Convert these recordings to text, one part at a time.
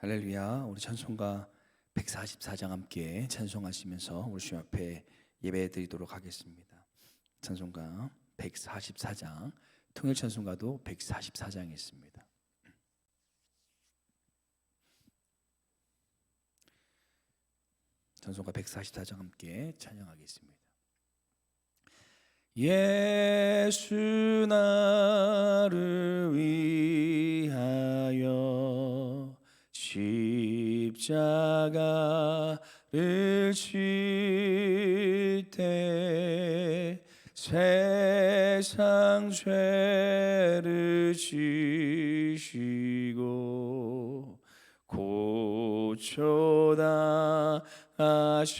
할렐루야. 우리 찬송가 144장 함께 찬송하시면서 우리 주님 앞에 예배 드리도록 하겠습니다. 찬송가 144장 통일 찬송가도 144장이 있습니다. 찬송가 144장 함께 찬양하겠습니다. 예수 나를 위하여 십자가를 질때 세상 죄를 지시고 고초다 하셨네.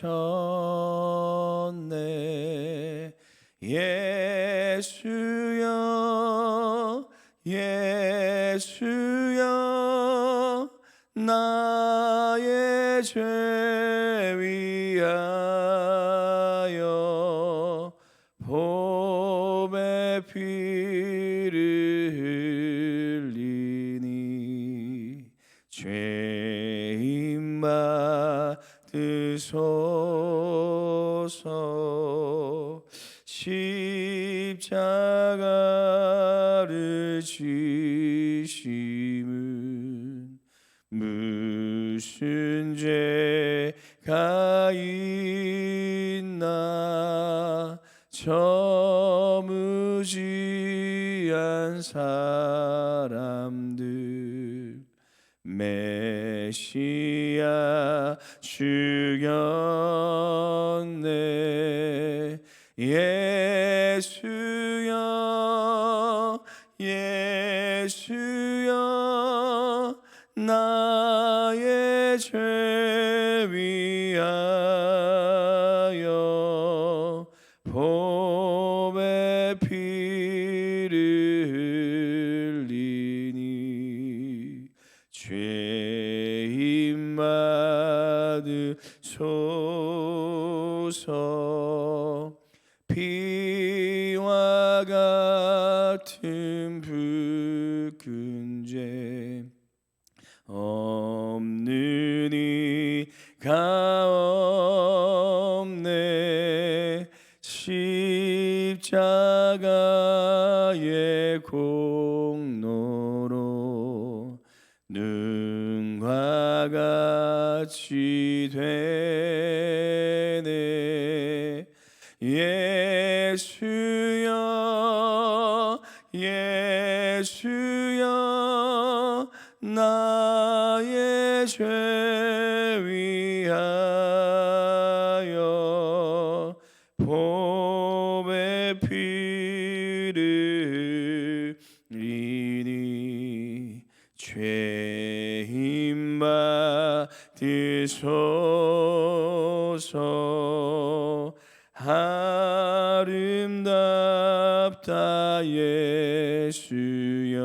예수여 예수여 나의 죄 위하여 사람들 메시아 죽였네. 예수여 예수여 나의 죄 위하여 십자가의 공로로 눈과 같이 되네. 예수 예수여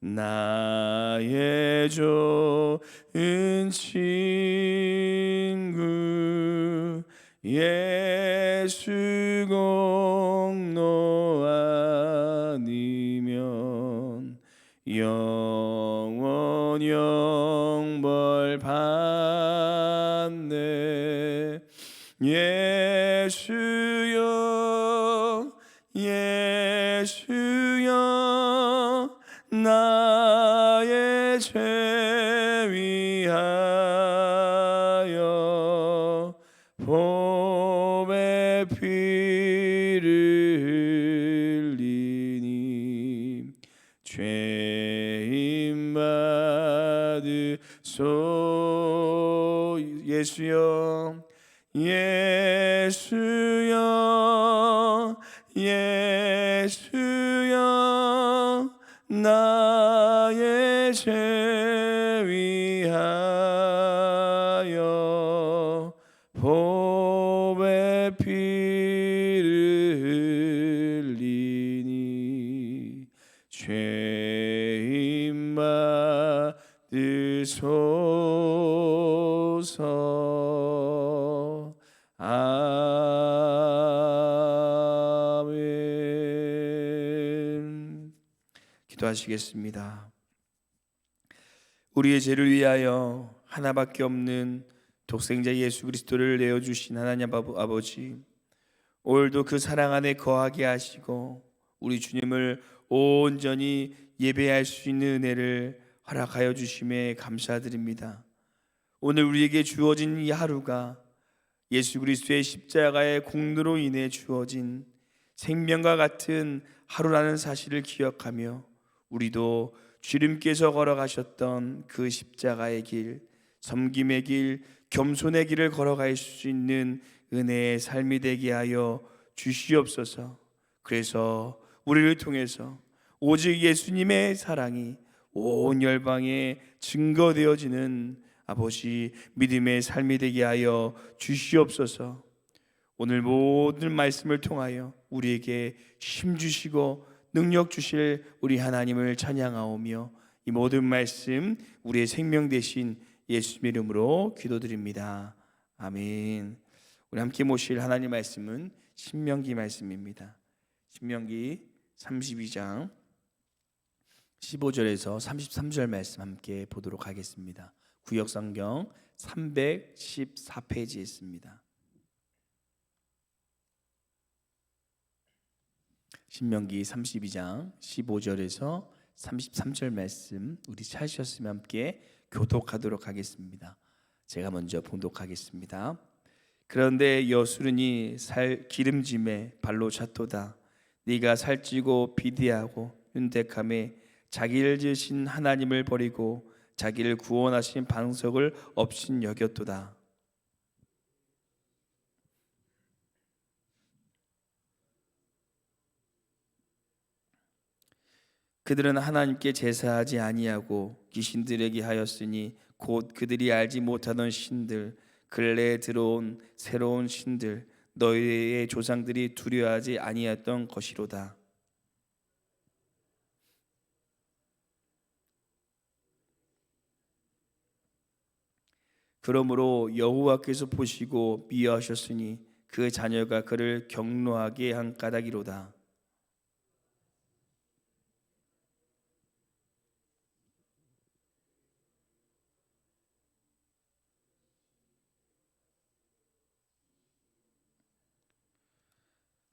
나의 좋은 친구 예수 공로 아니면 영원 영벌 받네. 예수 예수여 예수여 예수여 나의 죄 기도하시겠습니다. 우리의 죄를 위하여 하나밖에 없는 독생자 예수 그리스도를 내어 주신 하나님 아버- 아버지 오늘도 그 사랑 안에 거하게 하시고 우리 주님을 온전히 예배할 수 있는 은혜를 허락하여 주심에 감사드립니다. 오늘 우리에게 주어진 이 하루가 예수 그리스도의 십자가의 공로로 인해 주어진 생명과 같은 하루라는 사실을 기억하며 우리도 주님께서 걸어가셨던 그 십자가의 길, 섬김의 길, 겸손의 길을 걸어갈 수 있는 은혜의 삶이 되게 하여 주시옵소서. 그래서 우리를 통해서 오직 예수님의 사랑이 온 열방에 증거되어지는 아버지 믿음의 삶이 되게 하여 주시옵소서. 오늘 모든 말씀을 통하여 우리에게 힘 주시고 능력 주실 우리 하나님을 찬양하오며 이 모든 말씀 우리의 생명 대신 예수 이름으로 기도드립니다. 아멘. 우리 함께 모실 하나님 말씀은 신명기 말씀입니다. 신명기 32장 15절에서 33절 말씀 함께 보도록 하겠습니다. 구역 성경 314페이지에 있습니다. 신명기 32장 15절에서 33절 말씀 우리 찾으셨으면 함께 교독하도록 하겠습니다. 제가 먼저 봉독하겠습니다. 그런데 여수르니 살 기름짐에 발로 찼도다. 네가 살찌고 비대하고 윤택함에 자기를 지으신 하나님을 버리고 자기를 구원하신 방석을 없인 여겼도다. 그들은 하나님께 제사하지 아니하고 귀신들에게 하였으니 곧 그들이 알지 못하던 신들 근래에 들어온 새로운 신들 너희의 조상들이 두려워하지 아니했던 것이로다. 그러므로 여호와께서 보시고 미워하셨으니 그 자녀가 그를 경노하게 한 까닭이로다.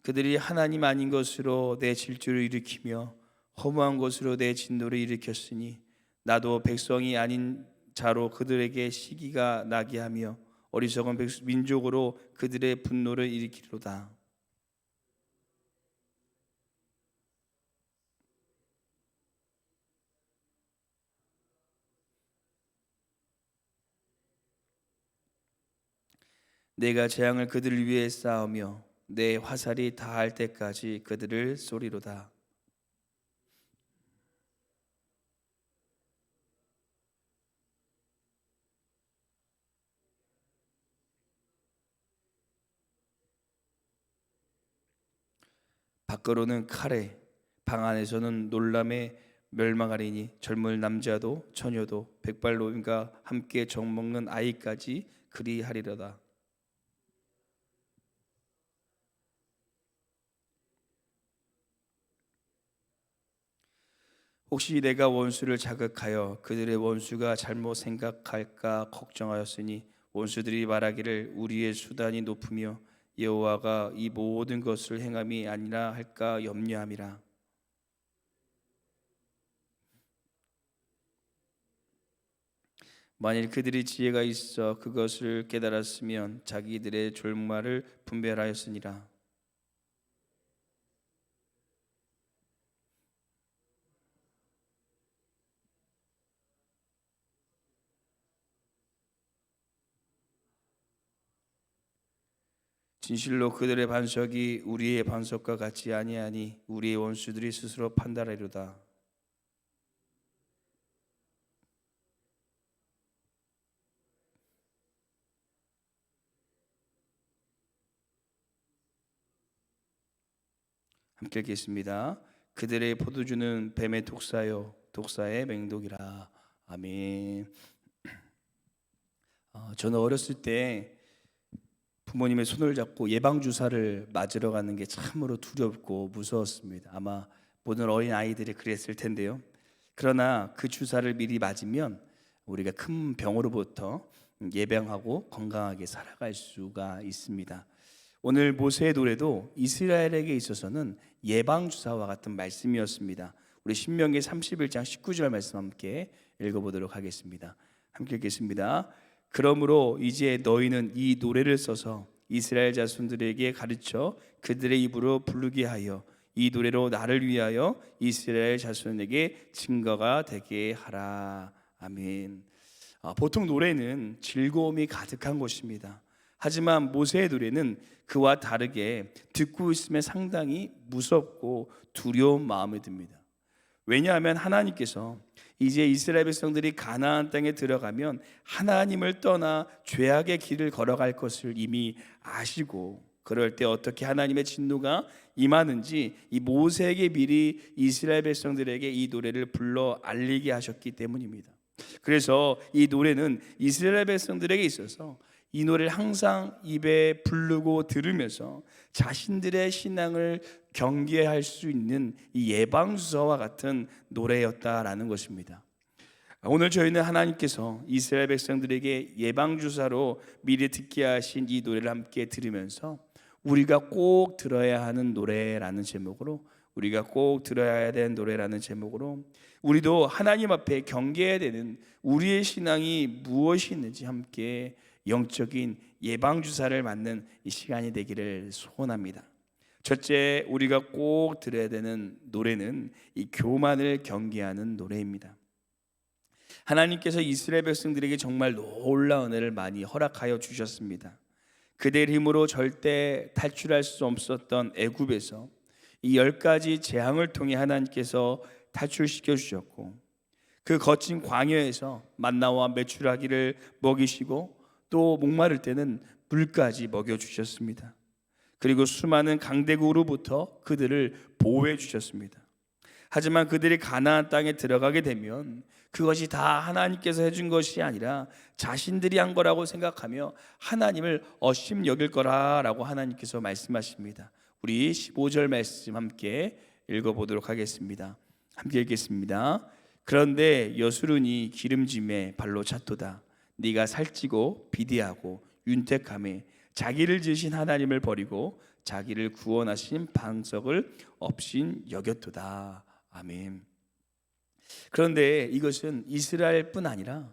그들이 하나님 아닌 것으로 내 질주를 일으키며 허무한 것으로 내 진노를 일으켰으니 나도 백성이 아닌 자로 그들에게 시기가 나게 하며 어리석은 백- 민족으로 그들의 분노를 일으키리로다. 내가 재앙을 그들을 위해 쌓으며 내 화살이 다할 때까지 그들을 쏘리로다. 밖으로는 칼에 방 안에서는 놀람에 멸망하리니 젊은 남자도 처녀도 백발 노인과 함께 정먹는 아이까지 그리하리로다. 혹시 내가 원수를 자극하여 그들의 원수가 잘못 생각할까 걱정하였으니 원수들이 말하기를 우리의 수단이 높으며 여호와가 이 모든 것을 행함이 아니라 할까 염려함이라. 만일 그들이 지혜가 있어 그것을 깨달았으면 자기들의 졸말을 분별하였으니라 진실로 그들의 반석이 우리의 반석과 같지 아니하니 우리의 원수들이 스스로 판단하리로다. 함께 읽겠습니다. 그들의 포도주는 뱀의 독사요 독사의 맹독이라. 아멘. 어, 저는 어렸을 때 부모님의 손을 잡고 예방 주사를 맞으러 가는 게 참으로 두렵고 무서웠습니다. 아마 모든 어린 아이들이 그랬을 텐데요. 그러나 그 주사를 미리 맞으면 우리가 큰 병으로부터 예방하고 건강하게 살아갈 수가 있습니다. 오늘 모세의 노래도 이스라엘에게 있어서는 예방 주사와 같은 말씀이었습니다. 우리 신명기 31장 19절 말씀 함께 읽어보도록 하겠습니다. 함께 읽겠습니다. 그러므로 이제 너희는 이 노래를 써서 이스라엘 자손들에게 가르쳐 그들의 입으로 부르게 하여 이 노래로 나를 위하여 이스라엘 자손에게 증거가 되게 하라. 아멘. 아, 보통 노래는 즐거움이 가득한 것입니다. 하지만 모세의 노래는 그와 다르게 듣고 있으면 상당히 무섭고 두려운 마음이 듭니다. 왜냐하면 하나님께서 이제 이스라엘 백성들이 가나안 땅에 들어가면 하나님을 떠나 죄악의 길을 걸어갈 것을 이미 아시고 그럴 때 어떻게 하나님의 진노가 임하는지 이 모세에게 미리 이스라엘 백성들에게 이 노래를 불러 알리게 하셨기 때문입니다. 그래서 이 노래는 이스라엘 백성들에게 있어서 이 노래를 항상 입에 부르고 들으면서 자신들의 신앙을 경계할 수 있는 이 예방주사와 같은 노래였다라는 것입니다. 오늘 저희는 하나님께서 이스라엘 백성들에게 예방주사로 미리 듣게 하신 이 노래를 함께 들으면서 우리가 꼭 들어야 하는 노래라는 제목으로 우리가 꼭 들어야 되는 노래라는 제목으로 우리도 하나님 앞에 경계해야 되는 우리의 신앙이 무엇이 있는지 함께 영적인 예방 주사를 맞는 이 시간이 되기를 소원합니다. 첫째 우리가 꼭 들어야 되는 노래는 이 교만을 경계하는 노래입니다. 하나님께서 이스라엘 백성들에게 정말 놀라운 은혜를 많이 허락하여 주셨습니다. 그들 힘으로 절대 탈출할 수 없었던 애굽에서 이 열 가지 재앙을 통해 하나님께서 탈출시켜 주셨고 그 거친 광야에서 만나와 메추라기를 먹이시고 또 목마를 때는 물까지 먹여 주셨습니다. 그리고 수많은 강대국으로부터 그들을 보호해 주셨습니다. 하지만 그들이 가나안 땅에 들어가게 되면 그것이 다 하나님께서 해준 것이 아니라 자신들이 한 거라고 생각하며 하나님을 어심 여길 거라라고 하나님께서 말씀하십니다. 우리 15절 말씀 함께 읽어보도록 하겠습니다. 함께 읽겠습니다. 그런데 여수run이 기름짐에 발로 찼도다. 네가 살찌고 비대하고 윤택함에 자기를 지으신 하나님을 버리고 자기를 구원하신 방석을 없인 여겼도다. 아멘. 그런데 이것은 이스라엘뿐 아니라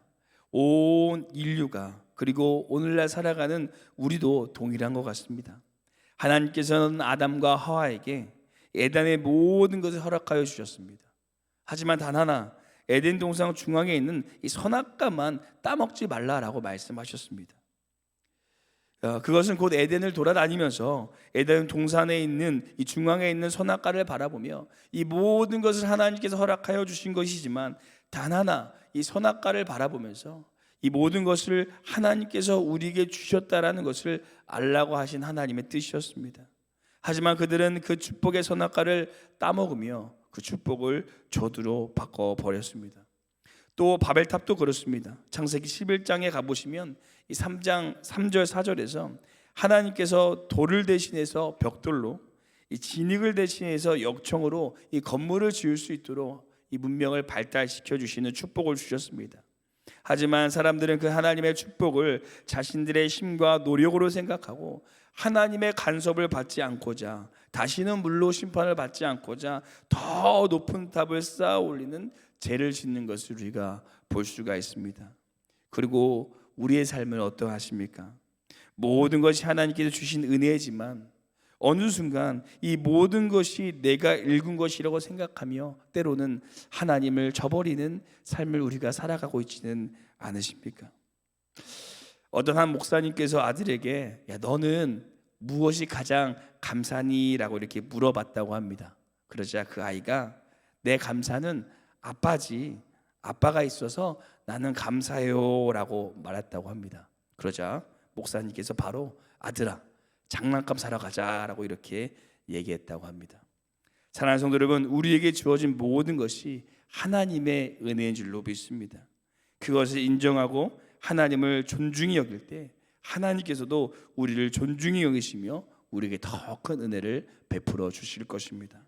온 인류가 그리고 오늘날 살아가는 우리도 동일한 것 같습니다. 하나님께서는 아담과 하와에게 에덴의 모든 것을 허락하여 주셨습니다. 하지만 단 하나 에덴 동상 중앙에 있는 이 선악과만 따먹지 말라라고 말씀하셨습니다. 어, 그것은 곧 에덴을 돌아다니면서 에덴 동산에 있는 이 중앙에 있는 선악과를 바라보며 이 모든 것을 하나님께서 허락하여 주신 것이지만 단 하나 이 선악과를 바라보면서 이 모든 것을 하나님께서 우리에게 주셨다라는 것을 알라고 하신 하나님의 뜻이었습니다. 하지만 그들은 그 축복의 선악과를 따먹으며 그 축복을 저주로 바꿔 버렸습니다. 또 바벨탑도 그렇습니다. 창세기 11장에 가 보시면 이 3장 3절 4절에서 하나님께서 돌을 대신해서 벽돌로 이 진흙을 대신해서 역청으로 이 건물을 지을 수 있도록 이 문명을 발달시켜 주시는 축복을 주셨습니다. 하지만 사람들은 그 하나님의 축복을 자신들의 힘과 노력으로 생각하고 하나님의 간섭을 받지 않고자 다시는 물로 심판을 받지 않고자 더 높은 탑을 쌓아 올리는 죄를 짓는 것을 우리가 볼 수가 있습니다. 그리고 우리의 삶을 어떠하십니까? 모든 것이 하나님께서 주신 은혜지만 어느 순간 이 모든 것이 내가 읽은 것이라고 생각하며 때로는 하나님을 저버리는 삶을 우리가 살아가고 있지는 않으십니까? 어떤 한 목사님께서 아들에게 야 너는 무엇이 가장 감사니라고 이렇게 물어봤다고 합니다. 그러자 그 아이가 내 감사는 아빠지 아빠가 있어서 나는 감사해요라고 말했다고 합니다. 그러자 목사님께서 바로 아들아 장난감 사러 가자라고 이렇게 얘기했다고 합니다. 사랑하는 성도 여러분, 우리에게 주어진 모든 것이 하나님의 은혜인 줄로 믿습니다. 그것을 인정하고 하나님을 존중히 여길 때 하나님께서도 우리를 존중히 여기시며 우리에게 더 큰 은혜를 베풀어 주실 것입니다.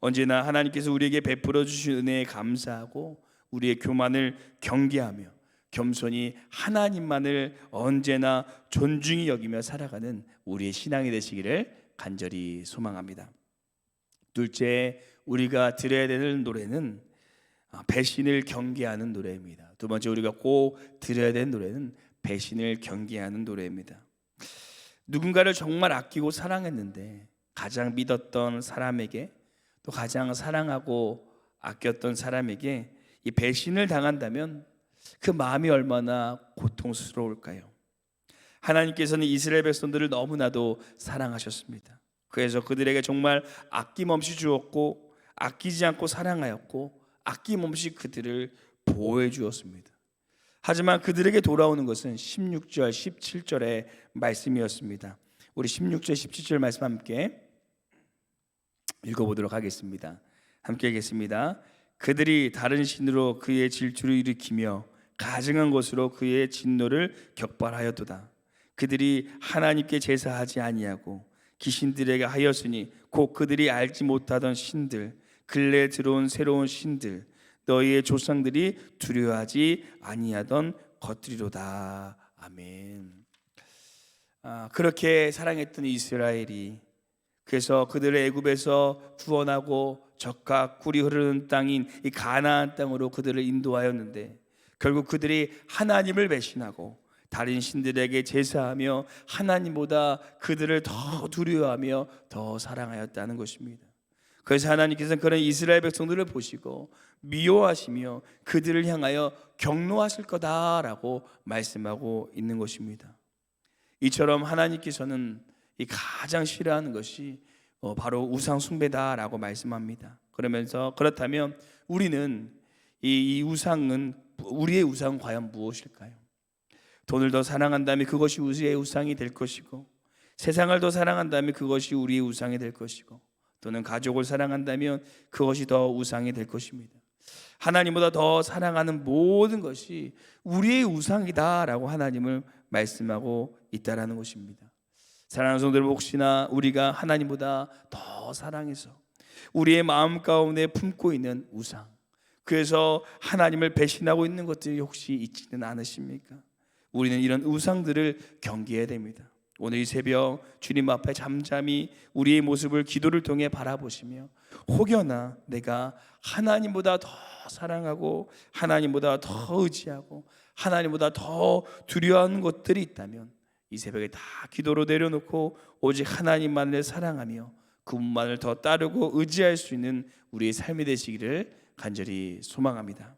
언제나 하나님께서 우리에게 베풀어 주신 은혜에 감사하고 우리의 교만을 경계하며 겸손히 하나님만을 언제나 존중히 여기며 살아가는 우리의 신앙이 되시기를 간절히 소망합니다. 둘째, 우리가 들어야 되는 노래는 아, 배신을 경계하는 노래입니다. 두 번째, 우리가 꼭 들어야 되는 노래는 배신을 경계하는 노래입니다. 누군가를 정말 아끼고 사랑했는데 가장 믿었던 사람에게 또 가장 사랑하고 아꼈던 사람에게 이 배신을 당한다면 그 마음이 얼마나 고통스러울까요? 하나님께서는 이스라엘 백성들을 너무나도 사랑하셨습니다. 그래서 그들에게 정말 아낌없이 주었고 아끼지 않고 사랑하였고 아낌없이 그들을 보호해 주었습니다. 하지만 그들에게 돌아오는 것은 16절, 17절의 말씀이었습니다. 우리 16절, 17절 말씀 함께 읽어보도록 하겠습니다. 함께 읽겠습니다. 그들이 다른 신으로 그의 질투를 일으키며 가증한 것으로 그의 진노를 격발하였도다. 그들이 하나님께 제사하지 아니하고 귀신들에게 하였으니 곧 그들이 알지 못하던 신들 근래 들어온 새로운 신들 너희의 조상들이 두려워하지 아니하던 것들이로다. 아멘. 아, 그렇게 사랑했던 이스라엘이 그래서 그들을 애굽에서 구원하고 적과 꿀이 흐르는 땅인 이 가나안 땅으로 그들을 인도하였는데 결국 그들이 하나님을 배신하고 다른 신들에게 제사하며 하나님보다 그들을 더 두려워하며 더 사랑하였다는 것입니다. 그래서 하나님께서는 그런 이스라엘 백성들을 보시고 미워하시며 그들을 향하여 경노하실 거다라고 말씀하고 있는 것입니다. 이처럼 하나님께서는 이 가장 싫어하는 것이 어, 바로 우상 숭배다라고 말씀합니다. 그러면서 그렇다면 우리는 이, 이 우상은 우리의 우상은 과연 무엇일까요? 돈을 더 사랑한다면 그것이 우리의 우상이 될 것이고 세상을 더 사랑한다면 그것이 우리의 우상이 될 것이고 또는 가족을 사랑한다면 그것이 더 우상이 될 것입니다. 하나님보다 더 사랑하는 모든 것이 우리의 우상이다라고 하나님을 말씀하고 있다라는 것입니다. 사랑하는 성도들 혹시나 우리가 하나님보다 더 사랑해서 우리의 마음 가운데 품고 있는 우상 그래서 하나님을 배신하고 있는 것들이 혹시 있지는 않으십니까? 우리는 이런 우상들을 경계해야 됩니다. 오늘 이 새벽 주님 앞에 잠잠히 우리의 모습을 기도를 통해 바라보시며 혹여나 내가 하나님보다 더 사랑하고 하나님보다 더 의지하고 하나님보다 더 두려워하는 것들이 있다면 이 새벽에 다 기도로 내려놓고 오직 하나님만을 사랑하며 그분만을 더 따르고 의지할 수 있는 우리의 삶이 되시기를 간절히 소망합니다.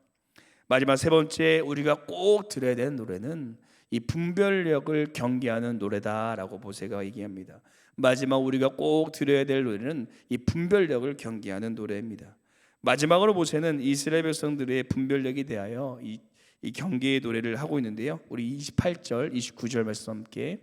마지막 세 번째 우리가 꼭 들어야 되는 노래는 이 분별력을 경계하는 노래다라고 보세가 얘기합니다. 마지막 우리가 꼭 들어야 될 노래는 이 분별력을 경계하는 노래입니다. 마지막으로 보세는 이스라엘 백성들의 분별력에 대하여 이, 이 경계의 노래를 하고 있는데요. 우리 28절, 29절 말씀 함께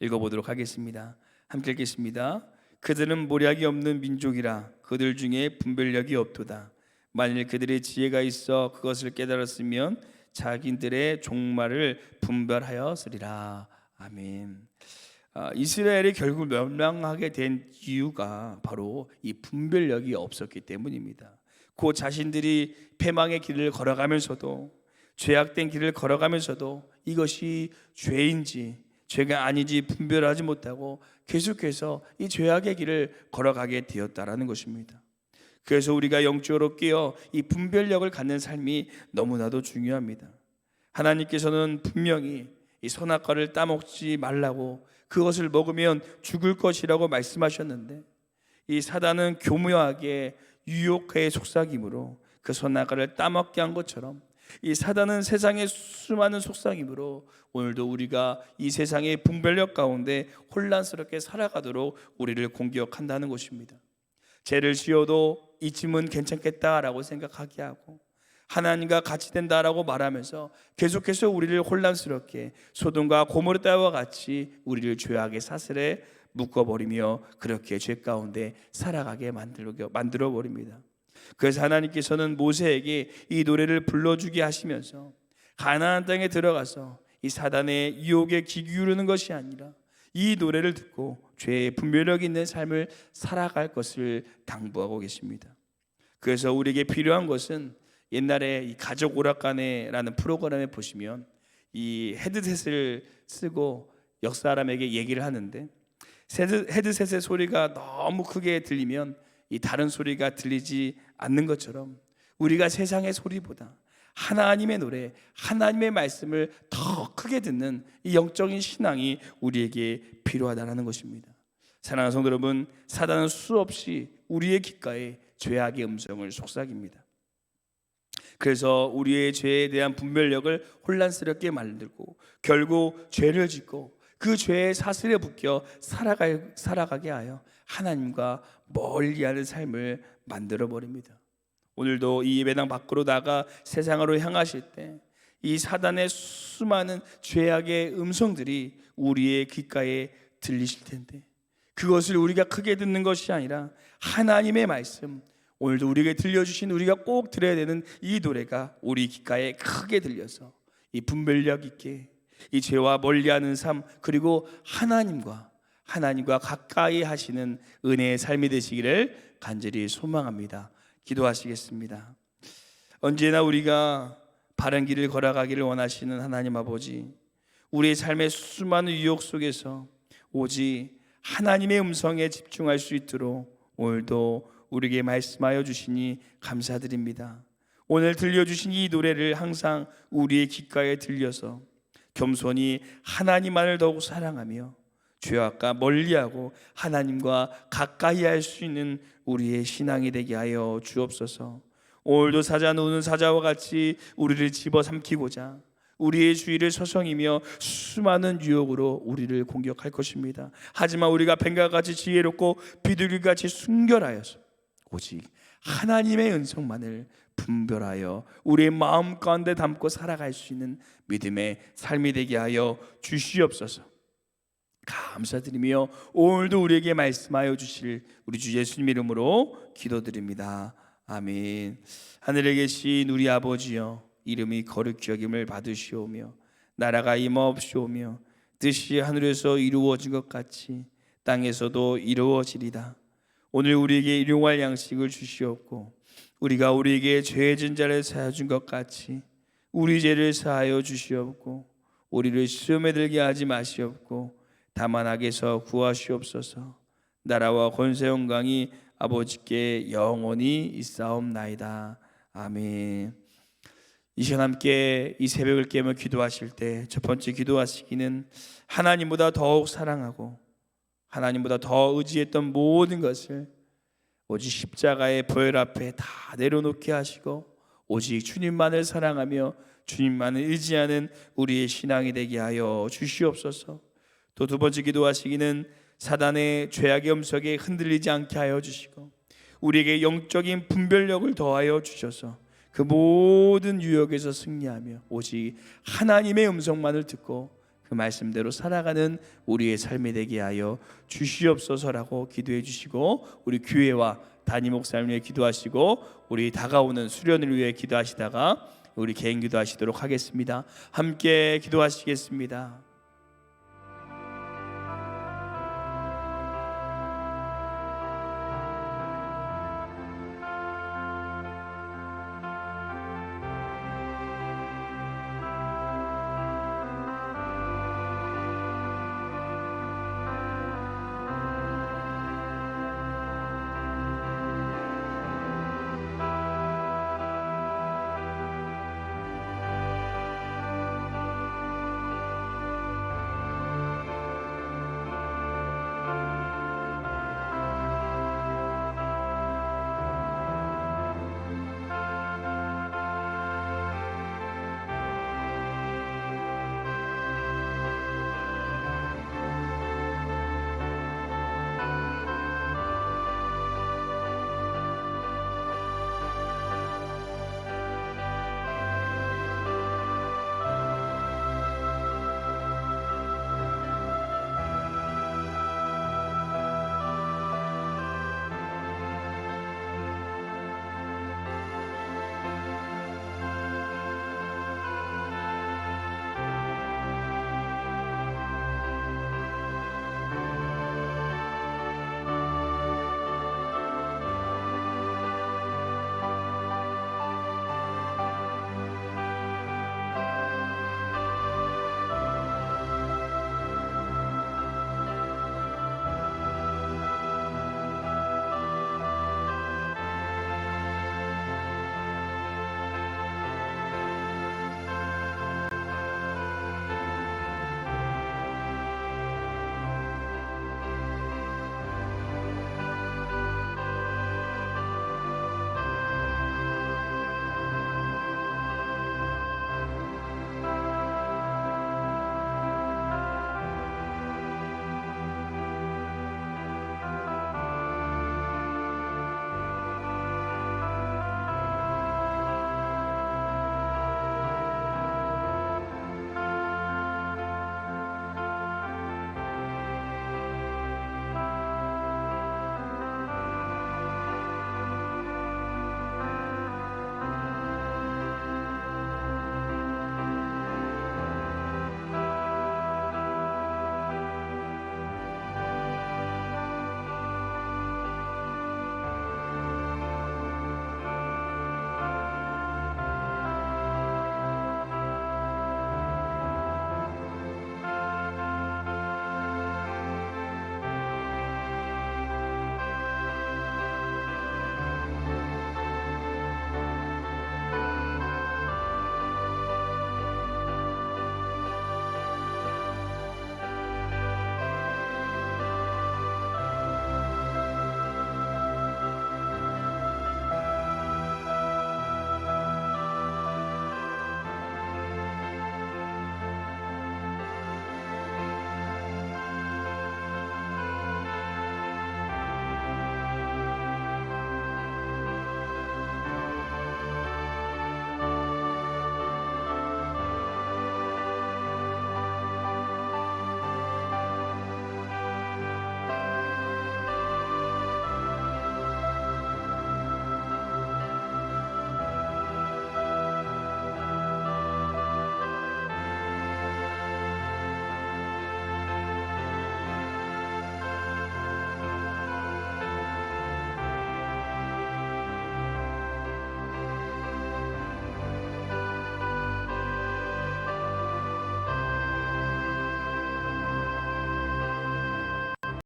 읽어보도록 하겠습니다. 함께 읽겠습니다. 그들은 모략이 없는 민족이라 그들 중에 분별력이 없도다. 만일 그들의 지혜가 있어 그것을 깨달았으면 자기들의 종말을 분별하였으리라. 아멘. 아, 이스라엘이 결국 멸망하게 된 이유가 바로 이 분별력이 없었기 때문입니다. 그 자신들이 패망의 길을 걸어가면서도 죄악된 길을 걸어가면서도 이것이 죄인지 죄가 아닌지 분별하지 못하고 계속해서 이 죄악의 길을 걸어가게 되었다라는 것입니다. 그래서 우리가 영적으로 깨어 이 분별력을 갖는 삶이 너무나도 중요합니다. 하나님께서는 분명히 이 선악과를 따먹지 말라고 그것을 먹으면 죽을 것이라고 말씀하셨는데 이 사단은 교묘하게 유혹의 속삭임으로 그 선악과를 따먹게 한 것처럼 이 사단은 세상의 수많은 속삭임으로 오늘도 우리가 이 세상의 분별력 가운데 혼란스럽게 살아가도록 우리를 공격한다는 것입니다. 죄를 지어도 이쯤은 괜찮겠다라고 생각하게 하고 하나님과 같이 된다라고 말하면서 계속해서 우리를 혼란스럽게 소돔과 고모르다와 같이 우리를 죄악의 사슬에 묶어버리며 그렇게 죄 가운데 살아가게 만들어 버립니다. 그래서 하나님께서는 모세에게 이 노래를 불러주게 하시면서 가나안 땅에 들어가서 이 사단의 유혹에 귀 기울이는 것이 아니라 이 노래를 듣고 죄의 분별력 있는 삶을 살아갈 것을 당부하고 계십니다. 그래서 우리에게 필요한 것은 옛날에 이 가족 오락관에라는 프로그램에 보시면 이 헤드셋을 쓰고 옆 사람에게 얘기를 하는데 헤드, 헤드셋의 소리가 너무 크게 들리면 이 다른 소리가 들리지 않는 것처럼 우리가 세상의 소리보다 하나님의 노래, 하나님의 말씀을 더 크게 듣는 이 영적인 신앙이 우리에게 필요하다는 것입니다. 사랑하는 성도 여러분, 사단은 수없이 우리의 귓가에 죄악의 음성을 속삭입니다. 그래서 우리의 죄에 대한 분별력을 혼란스럽게 만들고 결국 죄를 짓고 그 죄의 사슬에 묶여 살아가, 살아가게 하여 하나님과 멀리하는 삶을 만들어 버립니다. 오늘도 이 예배당 밖으로 나가 세상으로 향하실 때 이 사단의 수많은 죄악의 음성들이 우리의 귓가에 들리실 텐데 그것을 우리가 크게 듣는 것이 아니라 하나님의 말씀 오늘도 우리에게 들려주신 우리가 꼭 들어야 되는 이 노래가 우리 귓가에 크게 들려서 이 분별력 있게 이 죄와 멀리하는 삶 그리고 하나님과 하나님과 가까이 하시는 은혜의 삶이 되시기를 간절히 소망합니다. 기도하시겠습니다. 언제나 우리가 바른 길을 걸어가기를 원하시는 하나님 아버지, 우리의 삶의 수많은 유혹 속에서 오직 하나님의 음성에 집중할 수 있도록 오늘도 우리에게 말씀하여 주시니 감사드립니다. 오늘 들려주신 이 노래를 항상 우리의 귓가에 들려서 겸손히 하나님만을 더욱 사랑하며 죄악과 멀리하고 하나님과 가까이 할 수 있는 우리의 신앙이 되게 하여 주옵소서. 오늘도 사자 노는 사자와 같이 우리를 집어삼키고자 우리의 주의를 서성이며 수많은 유혹으로 우리를 공격할 것입니다. 하지만 우리가 뱀과 같이 지혜롭고 비둘기같이 순결하여서 오직 하나님의 은성만을 분별하여 우리의 마음 가운데 담고 살아갈 수 있는 믿음의 삶이 되게 하여 주시옵소서. 감사드리며 오늘도 우리에게 말씀하여 주실 우리 주 예수님 이름으로 기도드립니다. 아멘. 하늘에 계신 우리 아버지여 이름이 거룩히 여김을 받으시오며 나라가 임하옵시오며 뜻이 하늘에서 이루어진 것 같이 땅에서도 이루어지리다. 오늘 우리에게 일용할 양식을 주시옵고 우리가 우리에게 죄진 자를 사하여 준것 같이 우리 죄를 사하여 주시옵고 우리를 시험에 들게 하지 마시옵고 다만 악에서 구하시옵소서. 나라와 권세 영광이 아버지께 영원히 있사옵나이다. 아멘. 이 시간 함께 이 새벽을 깨며 기도하실 때 첫 번째 기도하시기는 하나님보다 더욱 사랑하고 하나님보다 더 의지했던 모든 것을 오직 십자가의 보혈 앞에 다 내려놓게 하시고 오직 주님만을 사랑하며 주님만을 의지하는 우리의 신앙이 되게 하여 주시옵소서. 또 두 번째 기도하시기는 사단의 죄악의 음성에 흔들리지 않게 하여 주시고 우리에게 영적인 분별력을 더하여 주셔서 그 모든 유혹에서 승리하며 오직 하나님의 음성만을 듣고 그 말씀대로 살아가는 우리의 삶이 되게 하여 주시옵소서라고 기도해 주시고 우리 교회와 담임 목사님 위해 기도하시고 우리 다가오는 수련을 위해 기도하시다가 우리 개인 기도하시도록 하겠습니다. 함께 기도하시겠습니다.